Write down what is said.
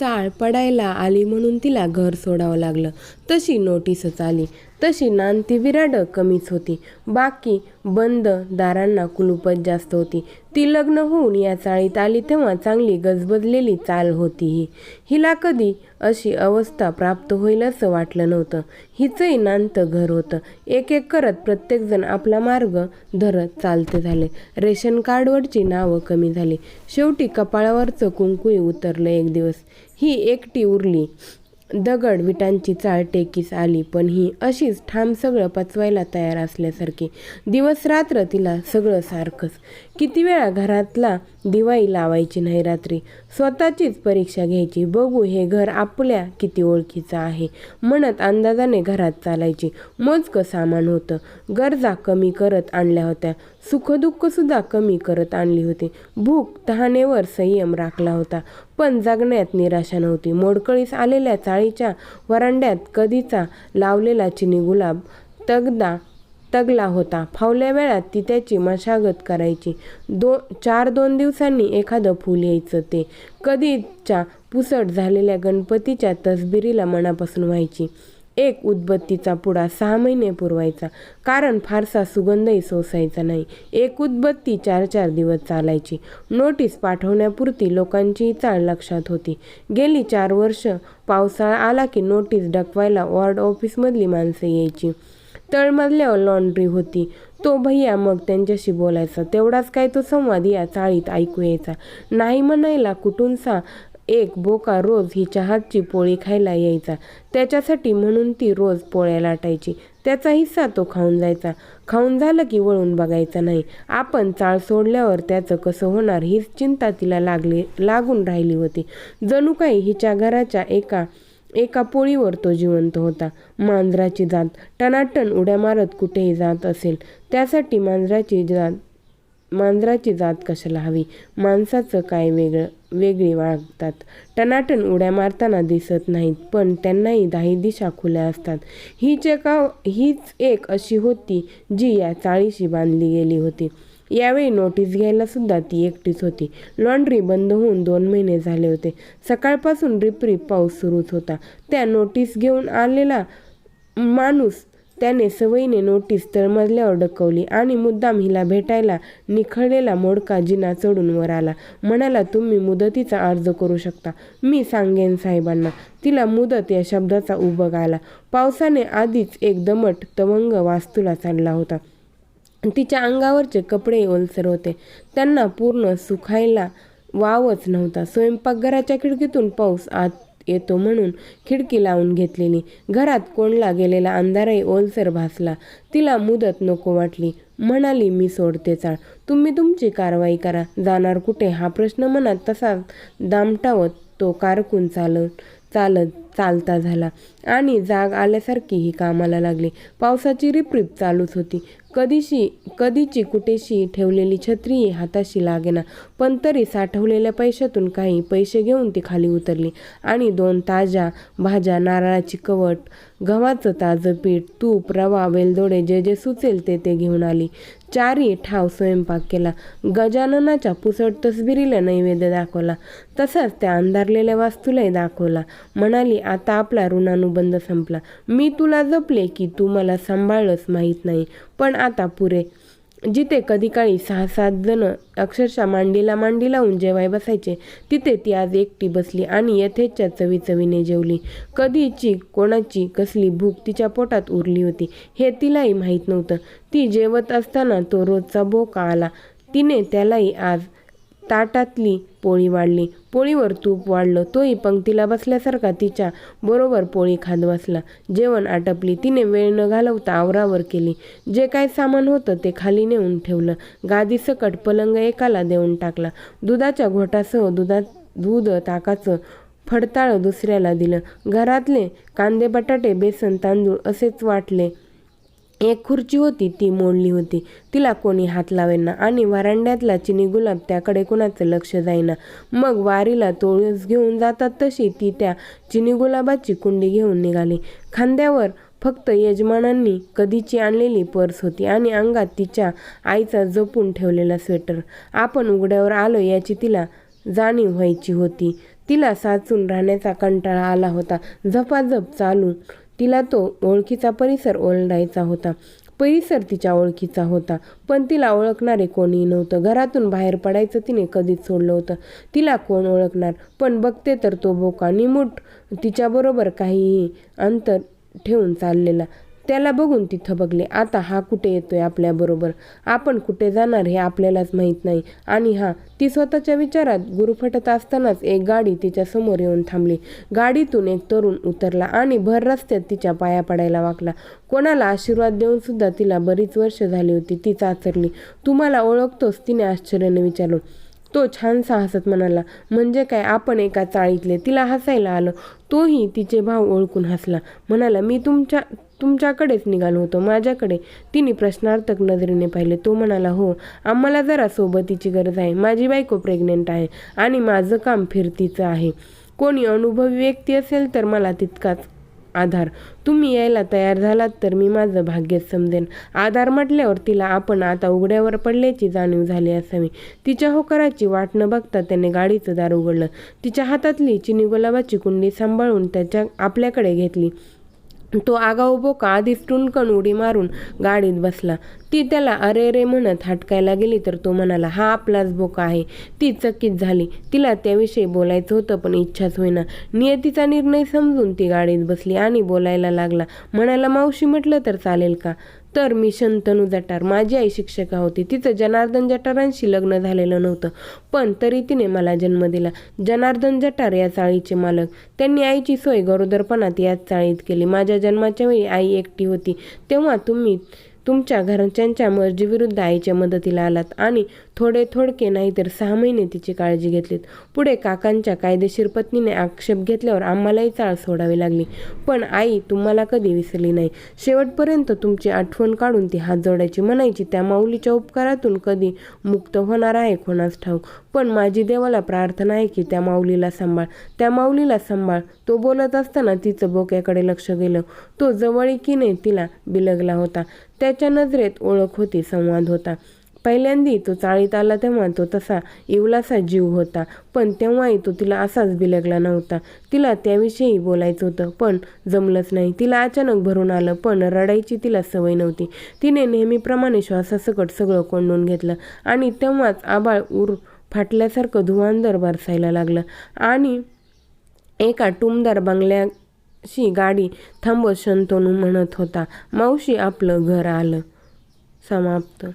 चाळ पडायला आली म्हणून तिला घर सोडावं लागलं. तशी नोटीसच आली तशी नांदती विराडं कमीच होती. बाकी बंद दारांना कुलूपच जास्त होती. ती लग्न होऊन या चाळीत आली तेव्हा चांगली गजबजलेली चाल होती ही. हिला कधी अशी अवस्था प्राप्त होईल असं वाटलं नव्हतं. हिचंही नांतं घर होतं. एक एक करत प्रत्येकजण आपला मार्ग धरत चालते झाले. रेशन कार्डवरची नावं कमी झाली. शेवटी कपाळावरचं कुंकुही उतरलं एक दिवस. ही एकटी उरली. दगड विटांची चाळ टेकीस आली पण ही अशीच ठाम सगळं पचवायला तयार असल्यासारखी. दिवस रात्र तिला सगळं सारखंच. किती वेळा घरातला दिवाळी लावायची नाही रात्री. स्वतःचीच परीक्षा घ्यायची. बघू हे घर आपल्या किती ओळखीचं आहे म्हणत अंदाजाने घरात चालायची. मोजकं सामान होतं. गरजा कमी करत आणल्या होत्या. सुखदुःखसुद्धा कमी करत आणली होती. भूक तहानेवर संयम राखला होता. पण जगण्यात निराशा नव्हती. मोडकळीस आलेल्या चाळीच्या वरांड्यात कधीचा लावलेला चिनी गुलाब तगदा तगला होता. फावल्या वेळात ती त्याची मशागत करायची. दो चार दोन दिवसांनी एखादं फूल यायचं ते. कधीच्या पुसट झालेल्या गणपतीच्या तसबिरीला मनापासून व्हायची. एक उदबत्तीचा पुडा सहा महिने पुरवायचा. कारण फारसा सुगंधही सोसायचा नाही. एक उदबत्ती चार चार दिवस चालायची. नोटीस पाठवण्यापुरती लोकांची चाळ लक्षात होती. गेली चार वर्ष पावसाळा आला की नोटीस डकवायला वॉर्ड ऑफिसमधली माणसं यायची. तळमजल्यावर लॉन्ड्री होती. तो भैया मग त्यांच्याशी बोलायचा. तेवढाच काय तो संवाद या चाळीत ऐकू यायचा. नाही म्हणायला कुठूनसा एक बोका रोज ही चहाची पोळी खायला यायचा. त्याच्यासाठी म्हणून ती रोज पोळ्या लाटायची. त्याचा हिस्सा तो खाऊन जायचा. खाऊन झालं की वळून बघायचा नाही. आपण चाळ सोडल्यावर त्याचं कसं होणार हीच चिंता तिला लागली लागून राहिली होती. जणू काही हिच्या घराच्या एका एका पोळीवर तो जिवंत होता. मांजराची जात टनाटन उड्या मारत कुठेही जात असेल. त्यासाठी मांजराची जात मांजराची जात कशाला हवी? माणसाचं काय वेगळं? वेगळी वागतात. टनाटन उड्या मारताना दिसत नाहीत पण त्यांनाही दाही दिशा खुल्या असतात. हीच एका हीच एक अशी होती जी या चाळीशी बांधली गेली होती. यावेळी नोटीस घ्यायला सुद्धा ती एकटीच होती. लॉन्ड्री बंद होऊन दोन महिने झाले होते. सकाळपासून रिपरिप पाऊस सुरूच होता. त्या नोटीस घेऊन आलेला माणूस त्याने सवयीने नोटीस तळमजल्यावर डकवली आणि मुद्दाम हिला भेटायला निखळलेला मोडका जिना चढून वर आला. म्हणाला तुम्ही मुदतीचा अर्ज करू शकता. मी सांगेन साहेबांना. तिला मुदत या शब्दाचा उबग आला. पावसाने आधीच एक दमट तवंग वास्तूला चालला होता. तिच्या अंगावरचे कपडे ओलसर होते. त्यांना पूर्ण सुखायला वावच नव्हता. स्वयंपाकघराच्या खिडकीतून पाऊस आत येतो म्हणून खिडकी लावून घेतलेली. घरात कोणला गेलेला अंधारही ओलसर भासला. तिला मुदत नको वाटली. म्हणाली मी सोडते चाळ तुम्ही तुमची कारवाई करा. जाणार कुठे? हा प्रश्न मनात तसाच दामटावत तो कारकून चालत चालत चालता झाला. आणि जाग आल्यासारखी ही कामाला लागली. पावसाची रिपरिप चालूच होती. कधीशी कधीची कुठेशी ठेवलेली छत्रीही हाताशी लागेना. पण तरी साठवलेल्या पैशातून काही पैसे घेऊन ती खाली उतरली. आणि दोन ताज्या भाज्या नारळाची कवट गव्हाचं ताजं पीठ तूप रवा वेलदोडे जे जे सुचेल ते ते घेऊन आली. चारी ठाव स्वयंपाक केला. गजाननाच्या पुसट तसबिरीला नैवेद्य दाखवला. तसाच त्या अंधारलेल्या वास्तूलाही दाखवला. म्हणाली आता आपला ऋणानुबंध संपला. मी तुला जपले की तू मला सांभाळलंच माहीत नाही. पण आता पुरे. जिथे कधी काळी सहा सात जण अक्षरशः मांडीला मांडी लावून जेवाय बसायचे तिथे ती आज एकटी बसली आणि यथेच्या चवी चवीने जेवली कधीची कोणाची कसली भूक तिच्या पोटात उरली होती हे तिलाही माहीत नव्हतं. ती जेवत असताना तो रोजचा बोका आला. तिने त्यालाही आज ताटातली पोळी वाढली. पोळीवर तूप वाढलं तोही पंक्तीला बसल्यासारखा तिच्या बरोबर पोळी खात बसला. जेवण आटपली तिने वेळ न घालवता आवरावर केली. जे काय सामान होतं ते खाली नेऊन ठेवलं. गादीसकट पलंग एकाला देऊन टाकला. दुधाच्या घोटासह दुधात दूध ताकाचं फडताळ दुसऱ्याला दिलं. घरातले कांदे बटाटे बेसन तांदूळ असेच वाटले. एक खुर्ची होती ती मोडली होती. तिला कोणी हात लावेना आणि वरांड्यातला चिनी गुलाब त्याकडे कुणाचं लक्ष जाईना. मग वारीला तोळस घेऊन जातात तशी ती त्या चिनी गुलाबाची कुंडी घेऊन निघाली. खांद्यावर फक्त यजमानांनी कधीची आणलेली पर्स होती आणि अंगात तिच्या आईचा जपून ठेवलेला स्वेटर. आपण उघड्यावर आलो याची तिला जाणीव व्हायची होती. तिला साचून राहण्याचा कंटाळा आला होता. झपाझप चालू तिला तो ओळखीचा परिसर ओलांडायचा होता. परिसर तिच्या ओळखीचा होता. पण तिला ओळखणारे कोणीही नव्हतं. घरातून बाहेर पडायचं तिने कधीच सोडलं होतं. तिला कोण ओळखणार? पण बघते तर तो बोका निमूट तिच्याबरोबर काहीही अंतर ठेवून चाललेला. त्याला बघून ती बघले आता हा कुठे येतोय आपल्याबरोबर आपण कुठे जाणार हे आपल्यालाच माहीत नाही. आणि हा ती स्वतःच्या विचारात गुरुफटत असतानाच एक गाडी तिच्या समोर येऊन थांबली. गाडीतून एक तरुण उतरला आणि भर रस्त्यात तिच्या पाया पडायला वाकला. कोणाला आशीर्वाद देऊन सुद्धा तिला बरीच वर्ष झाली होती. ती चाचरली. तुम्हाला ओळखतोस तिने आश्चर्याने विचारलं. तो छानसा हसत म्हणाला म्हणजे काय? आपण एका चाळीतले. तिला हसायला आलं. तोही तिचे भाव ओळखून हसला. म्हणाला मी तुमच्या तुमच्याकडेच निघालो होतो. माझ्याकडे. तिने प्रश्नार्थक नजरेने पाहिले. तो म्हणाला हो आम्हाला जरा सोबतीची गरज आहे. माझी बायको प्रेग्नेंट आहे आणि माझं काम फिरतीचं आहे. कोणी अनुभवी व्यक्ती असेल तर मला तितकाच आधार. तुम्ही यायला तयार झालात तर मी माझं भाग्यच समजेन. आधार म्हटल्यावर तिला आपण आता उघड्यावर पडल्याची जाणीव झाली असावी. तिच्या होकाराची वाट न बघता त्याने गाडीचं दार उघडलं. तिच्या हातातली चिनी गुलाबाची कुंडी सांभाळून त्याच्या आपल्याकडे घेतली. तो आगाऊ बोका आधीच टुणकन उडी मारून गाडीत बसला. ती त्याला अरे रे म्हणत हटकायला गेली तर तो म्हणाला हा आपलाच बोका आहे. ती चकित झाली. तिला त्याविषयी बोलायचं होतं पण इच्छाच होईना. नियतीचा निर्णय समजून ती गाडीत बसली आणि बोलायला लागला. म्हणायला मावशी म्हटलं तर चालेल का? तर मी शंतनू जटार. माझी आई शिक्षिका होती. तिचं जनार्दन जटारांशी लग्न झालेलं नव्हतं. पण तरी तिने मला जन्म दिला. जनार्दन जटार या चाळीचे मालक. त्यांनी आईची सोय गरोदरपणात याच चाळीत केली. माझ्या जन्माच्या वेळी आई एकटी होती. तेव्हा तुम्ही तुमच्या घरच्यांच्या मर्जीविरुद्ध आईच्या मदतीला आलात आणि थोडे थोडके नाही तर सहा महिने तिची काळजी घेतलीत. पुढे काकांच्या कायदेशीर पत्नीने आक्षेप घेतल्यावर आम्हालाही चाळ सोडावी लागली. पण आई तुम्हाला कधी विसरली नाही. शेवटपर्यंत तुमची आठवण काढून ती हात जोडायची म्हणायची. त्या माऊलीच्या उपकारातून कधी मुक्त होणार आहे कोणास ठाऊक. पण माझी देवाला प्रार्थना आहे की त्या माऊलीला सांभाळ. त्या माऊलीला सांभाळ. तो बोलत असताना तिचं बोक्याकडे लक्ष गेलं. तो जवळीकीने तिला बिलगला होता. त्याच्या नजरेत ओळख होती संवाद होता. पहिल्यांदी तो चाळीत आला तेव्हा तो तसा इवलासा जीव होता. पण तेव्हाही तो तिला असाच बिलगला नव्हता. तिला त्याविषयी बोलायचं होतं पण जमलंच नाही. तिला अचानक भरून आलं पण रडायची तिला सवय नव्हती. तिने नेहमीप्रमाणे श्वासासकट सगळं कोंडून घेतलं आणि तेव्हाच आबाळ उर फाटल्यासारखं धुवांदर बरसायला लागलं. आणि एका टुमदार बंगल्या शी गाडी थांबत शंतनू म्हणत होता मावशी आपलं घर आलं. समाप्त.